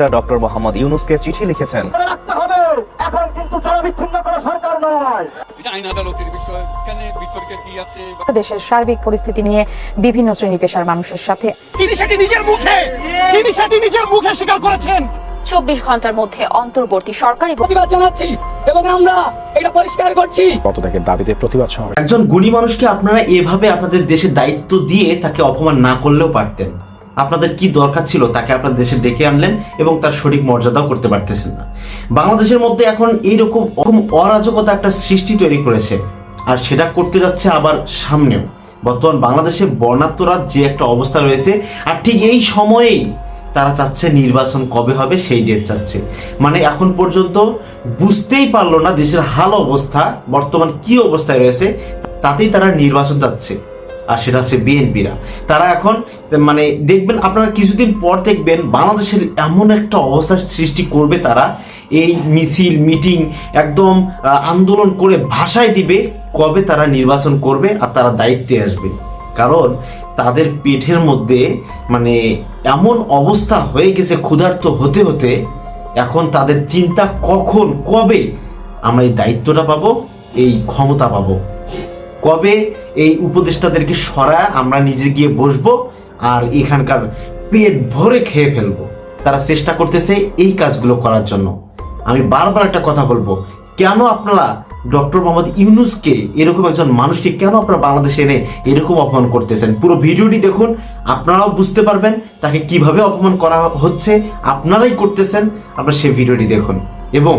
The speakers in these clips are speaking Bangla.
ডক্টর মোহাম্মদ ইউনুসকে চিঠি লিখেছেন। এখন কিন্তু জনবিচ্ছিন্ন সরকার নয়। দেশের সার্বিক পরিস্থিতি নিয়ে বিভিন্ন শ্রেণি পেশার মানুষের সাথে তিনি সেটি নিজের মুখে তিনি সেটি নিজের মুখে স্বীকার করেছেন। চব্বিশ ঘণ্টার মধ্যে অন্তর্বর্তী সরকারি প্রতিবাদ জানাচ্ছি এবং আমরা এটা পরিষ্কার করছি। কত পদত্যাগের দাবিতে প্রতিবাদ সমাবেশ একজন গুণী মানুষকে আপনারা এভাবে আপনাদের দেশে দায়িত্ব দিয়ে তাকে অপমান না করলেও পারতেন। আপনাদের কি দরকার ছিল তাকে আপনার দেশে ডেকে আনলেন এবং তার সঠিক মর্যাদাও করতে পারতেছেন না। বাংলাদেশের মধ্যে এখন এইরকম রকম অরাজকতা একটা সৃষ্টি তৈরি করেছে আর সেটা করতে যাচ্ছে আবার সামনেও। বর্তমান বাংলাদেশে বর্ণাত্মরাজ যে একটা অবস্থা রয়েছে, আর ঠিক এই সময়েই তারা চাচ্ছে নির্বাচন কবে হবে সেই ডেট চাচ্ছে। মানে এখন পর্যন্ত বুঝতেই পারল না দেশের হাল অবস্থা, বর্তমান কি অবস্থায় রয়েছে, তাতেই তারা নির্বাচন চাচ্ছে। আর সেটা হচ্ছে বিএনপিরা। তারা এখন মানে দেখবেন আপনারা কিছুদিন পর দেখবেন বাংলাদেশের এমন একটা অবস্থার সৃষ্টি করবে তারা। এই মিছিল, মিটিং একদম আন্দোলন করে ভাষায় দিবে কবে তারা নির্বাচন করবে আর তারা দায়িত্বে আসবে। কারণ তাদের পেটের মধ্যে মানে এমন অবস্থা হয়ে গেছে ক্ষুধার্ত হতে হতে, এখন তাদের চিন্তা কখন, কবে আমরা এই দায়িত্বটা পাবো, এই ক্ষমতা পাবো। কবে এই উপদেষ্টাদেরকে সরায় আমরা নিজে গিয়ে বসবো আর এখানকার পেট ভরে খেয়ে ফেলব। তারা চেষ্টা করতেছে এই কাজগুলো করার জন্য। আমি বারবার একটা কথা বলব, কেন আপনারা ডক্টর মোহাম্মদ ইউনুসকে এরকম একজন মানুষকে কেন আপনারা বাংলাদেশে এনে এরকম অপমান করতেছেন? পুরো ভিডিওটি দেখুন, আপনারাও বুঝতে পারবেন তাকে কীভাবে অপমান করা হচ্ছে, আপনারাই করতেছেন, আপনারা সেই ভিডিওটি দেখুন। এবং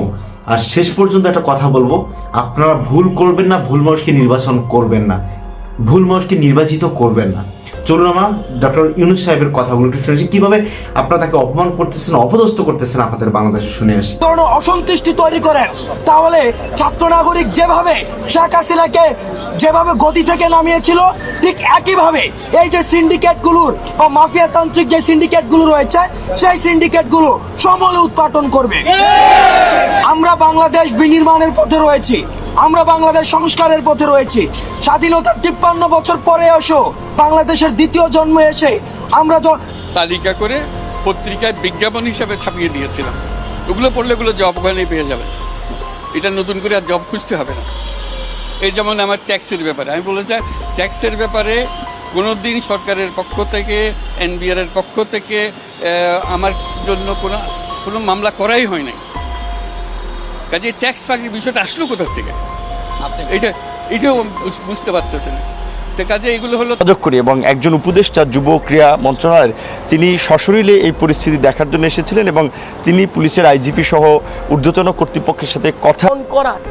আর শেষ পর্যন্ত একটা কথা বলব, আপনারা ভুল করবেন না, ভুল মানুষকে নির্বাচন করবেন না। ভুল মানুষকে নির্বাচিত করবেন না। চলুন আমরা ডক্টর ইউনুস সাহেবের কথাগুলো একটু শুনেছি। কীভাবে আপনারা তাকে অপমান করতেছেন, অপদস্থ করতেছেন আপনাদের বাংলাদেশে শুনে আসি। ধরনের অসন্তুষ্টি তৈরি করেন। তাহলে ছাত্র নাগরিক যেভাবে শেখ হাসিনাকে যেভাবে গতি থেকে নামিয়েছিল, ঠিক একইভাবে এই যে সিন্ডিকেটগুলোর বা মাফিয়া তান্ত্রিক যে সিন্ডিকেটগুলো রয়েছে, সেই সিন্ডিকেটগুলো সমলে উৎপাটন করবে। আমরা বাংলাদেশ বিনির্মাণের পথে রয়েছি। আমরা বাংলাদেশ সংস্কারের পথে রয়েছি। স্বাধীনতার তিপ্পান্ন বছর পরে এসো, বাংলাদেশের দ্বিতীয় জন্ম এসে আমরা য- তালিকা করে পত্রিকায় বিজ্ঞাপন হিসাবে ছাপিয়ে দিয়েছিলাম। ওগুলো পড়লে ওগুলো জব ওখানে পেয়ে যাবেন এটা নতুন করে আর জব খুঁজতে হবে না। এই যেমন আমার ট্যাক্সের ব্যাপারে। আমি বলেছি ট্যাক্সের ব্যাপারে কোনো দিন সরকারের পক্ষ থেকে এনবিআর এর পক্ষ থেকে আমার জন্য কোনো কোনো মামলা করাই হয় নাই। কাজে ট্যাক্স ফাঁকির বিষয়টা আসলো কোথার থেকে? এটা এটাও বুঝ- বুঝতে পারতেছে না তো কাজে এগুলো হলো করি এবং একজন উপদেষ্টা যুব ক্রীড়া মন্ত্রণালয়ের তিনি সশরীরে এই পরিস্থিতি দেখার জন্য এসেছিলেন এবং তিনি পুলিশের আইজিপি সহ ঊর্ধ্বতন কর্তৃপক্ষের সাথে কথা করার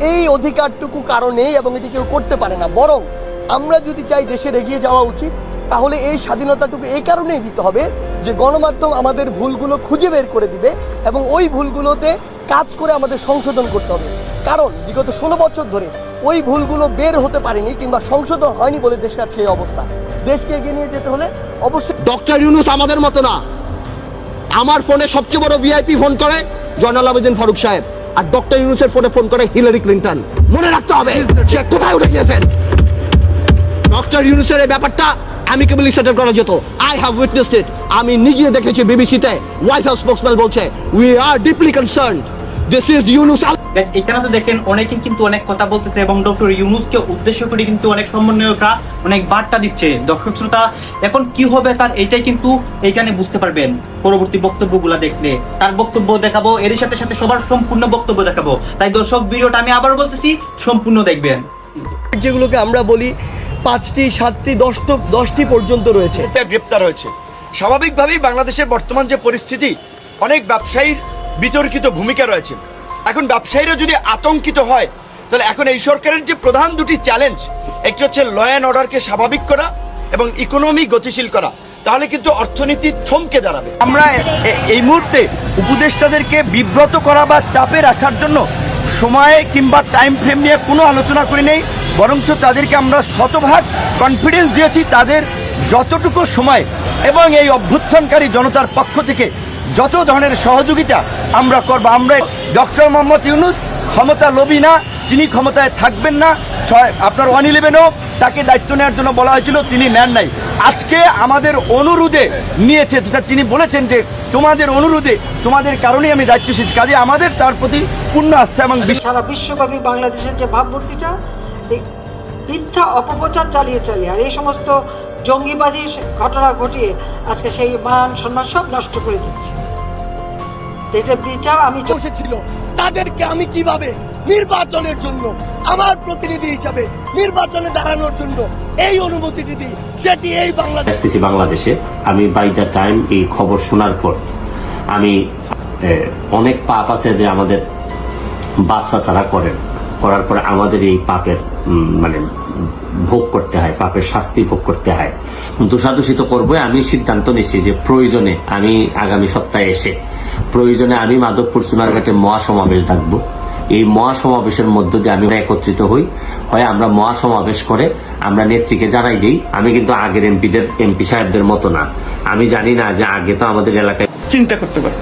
এই অধিকারটুকু কারণেই এবং এটি কেউ করতে পারে না। বরং আমরা যদি চাই দেশের এগিয়ে যাওয়া উচিত তাহলে এই স্বাধীনতাটুকু এই কারণেই দিতে হবে যে গণমাধ্যম আমাদের ভুলগুলো খুঁজে বের করে দিবে এবং ওই ভুলগুলোতে কাজ করে আমাদের সংশোধন করতে হবে। কারণ বিগত ষোলো বছর ধরে ওই ভুলগুলো বের হতে পারেনি কিংবা সংশোধন হয়নি বলে দেশের আজকে এই অবস্থা। দেশকে এগিয়ে নিয়ে যেতে হলে অবশ্যই ডক্টর ইউনুস আমাদের মতো না। আমার ফোনে সবচেয়ে বড় ভিআইপি ফোন করে জয়নাল আবেদিন ফারুক সাহেব আর ডক্টর ইউনুসের ফোনে ফোন করে হিলারি ক্লিন্টন। মনে রাখতে হবে সে কোথায় উঠে গিয়েছেন। ডক্টর ইউনুসের এই ব্যাপারটা অ্যামিকেবলি সেটেল করা যেত আই হ্যাভ উইটনেসড ইট আমি নিজে দেখেছি বিবিসিতে হোয়াইট হাউস স্পোক্সম্যান বলছে we are deeply concern this is Yunus এখানে তো দেখেন অনেকে কিন্তু অনেক কথা বলতেছে এবং ডক্টর ইউনুসকে উদ্দেশ্য করে কিন্তু অনেক সমন্বয়করা অনেক বার্তা দিচ্ছে। দর্শক শ্রোতা এখন কি হবে তার এটাই কিন্তু এখানে বুঝতে পারবেন পরবর্তী বক্তব্যগুলো দেখলে। তার বক্তব্য দেখাবো এর সাথে সাথে সবার সম্পূর্ণ বক্তব্য দেখাবো। তাই দর্শক ভিডিওটা আমি আবারও বলতেছি সম্পূর্ণ দেখবেন। যেগুলোকে আমরা বলি পাঁচটি, সাতটি, দশটি দশটি পর্যন্ত রয়েছে। গ্রেপ্তার হয়েছে। স্বাভাবিকভাবেই বাংলাদেশের বর্তমান যে পরিস্থিতি, অনেক ব্যবসায়ীর বিতর্কিত ভূমিকা রয়েছে। এখন ব্যবসায়ীরা যদি আতঙ্কিত হয়, তাহলে এখন এই সরকারের যে প্রধান দুটি চ্যালেঞ্জ একটি হচ্ছে ল অ্যান্ড অর্ডারকে স্বাভাবিক করা এবং ইকোনমি গতিশীল করা। তাহলে কিন্তু অর্থনীতি থমকে দাঁড়াবে। আমরা এই মুহূর্তে উপদেষ্টাদেরকে বিব্রত করা বা চাপে রাখার জন্য সময়ে কিংবা টাইম ফ্রেম নিয়ে কোনো আলোচনা করি নেই, বরঞ্চ তাদেরকে আমরা শতভাগ কনফিডেন্স দিয়েছি তাদের যতটুকু সময় এবং এই অভ্যুত্থানকারী জনতার পক্ষ থেকে যত ধরনের সহযোগিতা আমরা করব। আমরা ডক্টর মোহাম্মদ ইউনুস, ক্ষমতা লোভী না তিনি ক্ষমতায় থাকবেন না ছয় আপনার ওয়ান ইলেভেনও তাকে দায়িত্ব নেওয়ার জন্য বলা হয়েছিল তিনি নেন নাই। আজকে আমাদের অনুরোধে নিয়েছে যেটা তিনি বলেছেন যে তোমাদের অনুরোধে তোমাদের কারণেই আমি দায়িত্ব এসেছি কাজে আমাদের তার প্রতি পূর্ণ আস্থা এবং সারা বিশ্বব্যাপী বাংলাদেশের যে ভাবমূর্তিটা এই মিথ্যা অপপ্রচার চালিয়ে চালিয়ে আর এই সমস্ত জঙ্গিবাদী ঘটনা ঘটিয়ে আজকে সেই মান সম্মান সব নষ্ট করে দিচ্ছে। এটা বিচার আমি বসেছিল। তাদেরকে আমি কীভাবে নির্বাচনের জন্য, আমার প্রতিনিধি হিসাবে নির্বাচনে দাঁড়ানোর জন্য এই অনুমতিটি দিই সেটি এই বাংলাদেশ বাংলাদেশে। আমি বাই দ্য টাইম এই খবর শোনার পর আমি অনেক পাপ আছে যে আমাদের বাচ্চা ছাড়া করেন। করার পরে আমাদের এই পাপের মানে ভোগ করতে হয়, পাপের শাস্তি ভোগ করতে হয়। দোষাদোষিত করব আমি সিদ্ধান্ত নিচ্ছি যে প্রয়োজনে আমি আগামী সপ্তাহে এসে, প্রয়োজনে আমি মাধবপুর চুনারঘাটে মহাসমাবেশ ডাকবো। এই মহাসমাবেশের মধ্য দিয়ে আমি একত্রিত হই। হয় আমরা মহাসমাবেশ করে আমরা নেত্রীকে জানাই দিই। আমি কিন্তু আগের এমপিদের, এমপি সাহেবদের মতো না। আমি জানি না যে আগে তো আমাদের এলাকায় চিন্তা করতে পারে।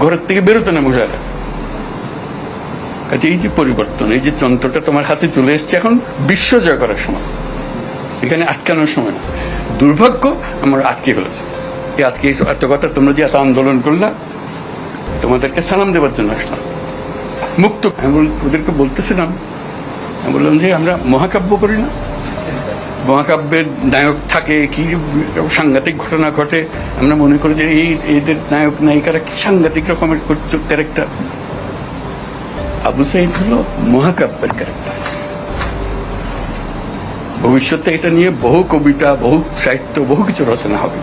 ঘরের থেকে বেরোতে না মহিলারা কাজে এই যে পরিবর্তন, এই যে যন্ত্রটা তোমার হাতে চলে এসছে এখন বিশ্ব জয় করার সময়। এখানে আটকানোর সময় না। দুর্ভাগ্য আমার আটকে ফেলেছে। আজকে এই এত কথা তোমরা যে আন্দোলন করলা, তোমাদেরকে সালাম দেওয়ার জন্য আসলাম। মুক্ত। ওদেরকে বলতেছিলাম, আমি বললাম যে, আমরা মহাকাব্য করি না। মহাকাব্যের নায়ক থাকে, কি সাংঘাতিক ঘটনা ঘটে। আমরা মনে করি যে, এই এদের নায়ক, নায়িকারা কি সাংঘাতিক রকমের ক্যারেক্টার আবু সাইদ হলো মহাকাব্যের ক্যারেক্টার ভবিষ্যতে এটা নিয়ে বহু কবিতা, বহু সাহিত্য, বহু কিছু রচনা হবে।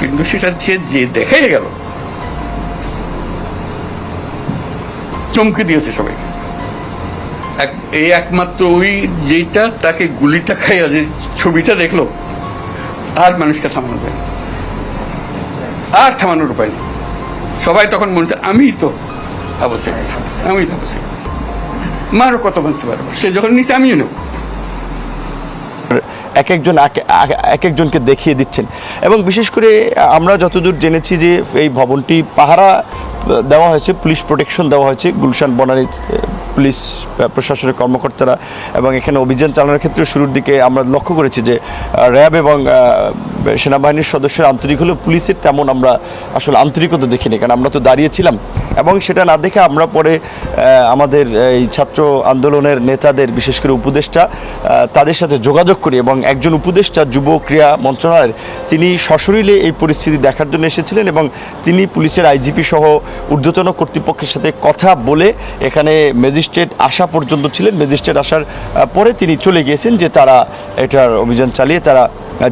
কিন্তু সেটা যে যে দেখে গেল। চমকে দিয়েছে সবাইকে এই একমাত্র ওই যেটা তাকে গুলিটা খাইয়া যে ছবিটা দেখল, আর মানুষকে থামানো যায় আর থামানোর উপায় নেই। সবাই তখন মনে আমি তো অবশ্যই আমি তো অবশ্যই মারও কত বাঁচতে পারব সে যখন নিচে, আমিও নেব। এক একজন এক- এক- এক একজনকে দেখিয়ে দিচ্ছেন। এবং বিশেষ করে আমরা যতদূর জেনেছি যে এই ভবনটি পাহারা দেওয়া হয়েছে পুলিশ প্রোটেকশন দেওয়া হয়েছে গুলশান বনানী পুলিশ প্রশাসনের কর্মকর্তারা এবং এখানে অভিযান চালানোর ক্ষেত্রে শুরুর দিকে আমরা লক্ষ্য করেছি যে র্যাব এবং সেনাবাহিনীর সদস্যের আন্তরিক হলেও পুলিশের তেমন আমরা আসলে আন্তরিকতা দেখিনি, কারণ আমরা তো দাঁড়িয়েছিলাম। এবং সেটা না দেখে আমরা পরে আমাদের এই ছাত্র আন্দোলনের নেতাদের, বিশেষ করে উপদেষ্টা তাদের সাথে যোগাযোগ করি এবং একজন উপদেষ্টা, যুব ক্রীড়া মন্ত্রণালয়ের, তিনি সশরীরে এই পরিস্থিতি দেখার জন্য এসেছিলেন এবং তিনি পুলিশের আইজিপি সহ ঊর্ধ্বতন কর্তৃপক্ষের সাথে কথা বলে এখানে ম্যাজিস্ট্রেট আসা পর্যন্ত ছিলেন। ম্যাজিস্ট্রেট আসার পরে তিনি চলে গিয়েছেন যে তারা এটার অভিযান চালিয়ে তারা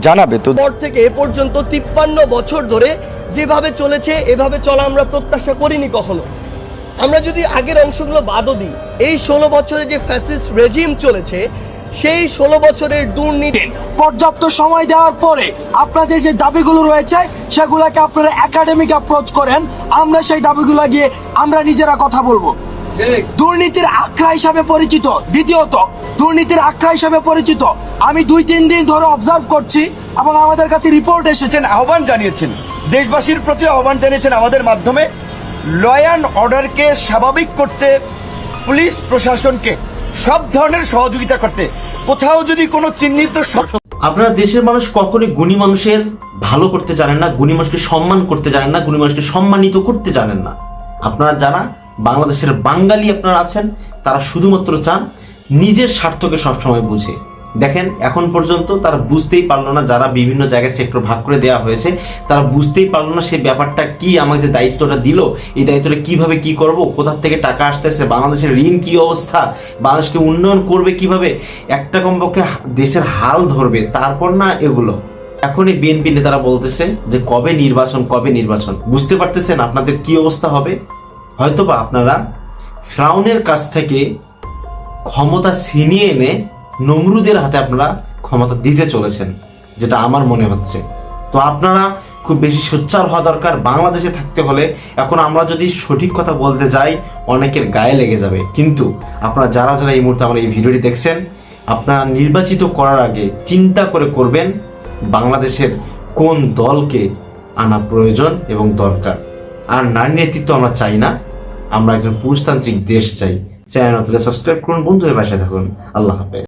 জানাবে। তো পর থেকে এ পর্যন্ত তিপ্পান্ন বছর ধরে যেভাবে চলেছে, এভাবে চলা আমরা প্রত্যাশা করিনি কখনো। আমরা যদি আগের অংশগুলো বাদও দিই, এই ষোলো বছরে যে ফ্যাসিস্ট রেজিম চলেছে, সেই ষোলো বছরের দুর্নীতি পর্যাপ্ত সময় দেওয়ার পরে আপনাদের যে দাবিগুলো রয়েছে, সেগুলোকে আপনারা একাডেমিক অ্যাপ্রোচ করেন। আমরা সেই দাবিগুলো গিয়ে আমরা নিজেরা কথা বলব। দুর্নীতির আখড়া হিসাবে পরিচিত দ্বিতীয়ত দুর্নীতির আখড়া হিসাবে পরিচিত। আমি দুই তিন দিন ধরে অবজার্ভ করছি এবং আমাদের কাছে রিপোর্ট এসেছেন আহ্বান জানিয়েছেন। দেশবাসীর প্রতি আহ্বান জানিয়েছেন আমাদের মাধ্যমে ল অ্যান্ড অর্ডারকে স্বাভাবিক করতে পুলিশ প্রশাসনকে সব ধরনের সহযোগিতা করতে। কোথাও যদি কোনো চিহ্নিত আপনারা দেশের মানুষ কখনোই গুণী মানুষের ভালো করতে জানেন না গুণী মানুষকে সম্মান করতে জানেন না গুণী মানুষকে সম্মানিত করতে জানেন না। আপনারা যারা বাংলাদেশের বাঙালি আপনারা আছেন, তারা শুধুমাত্র চান নিজের স্বার্থকে সবসময় বুঝে। দেখেন, এখন পর্যন্ত তারা বুঝতেই পারল না যারা বিভিন্ন জায়গায় সেক্টর ভাগ করে দেওয়া হয়েছে, তারা বুঝতেই পারল না সেই ব্যাপারটা কি, আমাকে যে দায়িত্বটা দিল, এই দায়িত্বটা কীভাবে কি করব, কোথা থেকে টাকা আসতেছে, বাংলাদেশের ঋণ কি অবস্থা বাংলাদেশকে উন্নয়ন করবে কীভাবে, একটা কমপক্ষে দেশের হাল ধরবে, তারপর না এগুলো। এখন এই বিএনপি নেতারা বলতেছে যে, কবে নির্বাচন কবে নির্বাচন। বুঝতে পারতেছেন আপনাদের কি অবস্থা হবে? হয়তোবা আপনারা ফ্রাউনের কাছ থেকে ক্ষমতা ছিনিয়ে এনে নমরুদের হাতে আপনারা ক্ষমতা দিতে চলেছেন, যেটা আমার মনে হচ্ছে। তো আপনারা খুব বেশি সোচ্চার হওয়া দরকার। বাংলাদেশে থাকতে হলে এখন আমরা যদি সঠিক কথা বলতে যাই, অনেকের গায়ে লেগে যাবে। কিন্তু আপনারা যারা যারা এই মুহূর্তে আমার এই ভিডিওটি দেখছেন, আপনারা নির্বাচিত করার আগে চিন্তা করে করবেন, বাংলাদেশের কোন দলকে আনা প্রয়োজন এবং দরকার। আর নারী নেতৃত্ব আমরা চাই না। আমরা একজন পুরুষতান্ত্রিক দেশ চাই। চ্যানেল সাবস্ক্রাইব করুন বন্ধু হয়ে বাসায় থাকুন। আল্লাহ হাফেজ।